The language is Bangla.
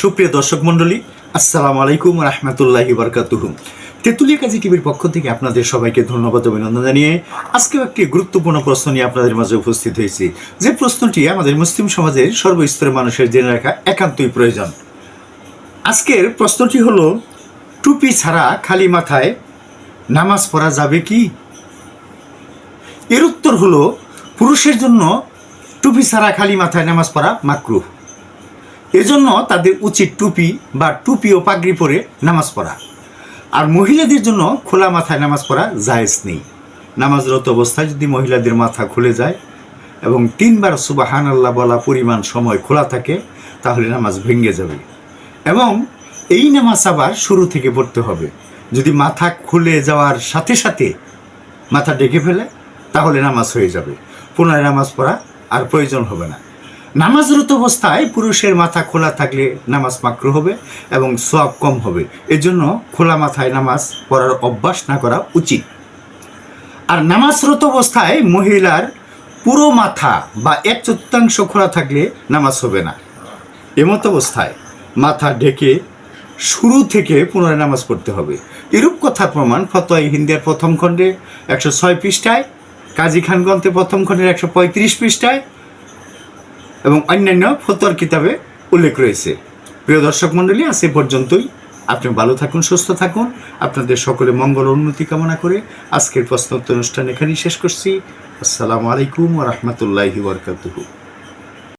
সুপ্রিয় দর্শক মণ্ডলী, আসসালামু আলাইকুম রহমতুল্লাহি বরকাতুহুম তেঁতুলিয়া কাজী টিভির পক্ষ থেকে আপনাদের সবাইকে ধন্যবাদ অভিনন্দন জানিয়ে আজকেও একটি গুরুত্বপূর্ণ প্রশ্ন নিয়ে আপনাদের মাঝে উপস্থিত হয়েছি। যে প্রশ্নটি আমাদের মুসলিম সমাজের সর্বস্তরের মানুষের জেনে রাখা একান্তই প্রয়োজন। আজকের প্রশ্নটি হলো, টুপি ছাড়া খালি মাথায় নামাজ পড়া যাবে কি? এর উত্তর হলো, পুরুষের জন্য টুপি ছাড়া খালি মাথায় নামাজ পড়া মাকরুহ। এজন্য তাদের উচিত টুপি বা টুপি ও পাগড়ি পরে নামাজ পড়া। আর মহিলাদের জন্য খোলা মাথায় নামাজ পড়া জায়েজ নেই। নামাজরত অবস্থায় যদি মহিলাদের মাথা খুলে যায় এবং তিনবার সুবাহান আল্লাহ বলা পরিমাণ সময় খোলা থাকে, তাহলে নামাজ ভেঙে যাবে। এবং এই নামাজ আবার শুরু থেকে পড়তে হবে। যদি মাথা খুলে যাওয়ার সাথে সাথে মাথা ডেকে ফেলে, তাহলে নামাজ হয়ে যাবে। পুনরায় নামাজ পড়া আর প্রয়োজন হবে না। নামাজরত অবস্থায় পুরুষের মাথা খোলা থাকলে নামাজ মাকরু হবে এবং সব কম হবে। এজন্য খোলা মাথায় নামাজ পড়ার অভ্যাস না করা উচিত। আর নামাজরত অবস্থায় মহিলার পুরো মাথা বা এক চতুর্থাংশ খোলা থাকলে নামাজ হবে না। এমত অবস্থায় মাথা ঢেকে শুরু থেকে পুনরায় নামাজ পড়তে হবে। এরূপ কথার প্রমাণ ফতোয়াই হিন্দিয়ার প্রথম খণ্ডে একশো ছয় পৃষ্ঠায়, কাজী খান গ্রন্থে প্রথম খণ্ডের একশো পঁয়ত্রিশ পৃষ্ঠায় এবং অন্যান্য ফতোয়ার কিতাবে উল্লেখ রয়েছে। প্রিয় দর্শক মণ্ডলী, আজ এ পর্যন্তই। আপনি ভালো থাকুন, সুস্থ থাকুন। আপনাদের সকলে মঙ্গল উন্নতি কামনা করে আজকের প্রশ্নোত্তর অনুষ্ঠান এখানেই শেষ করছি। আসসালামু আলাইকুম ও রহমতুল্লাহি বরকাতুহু।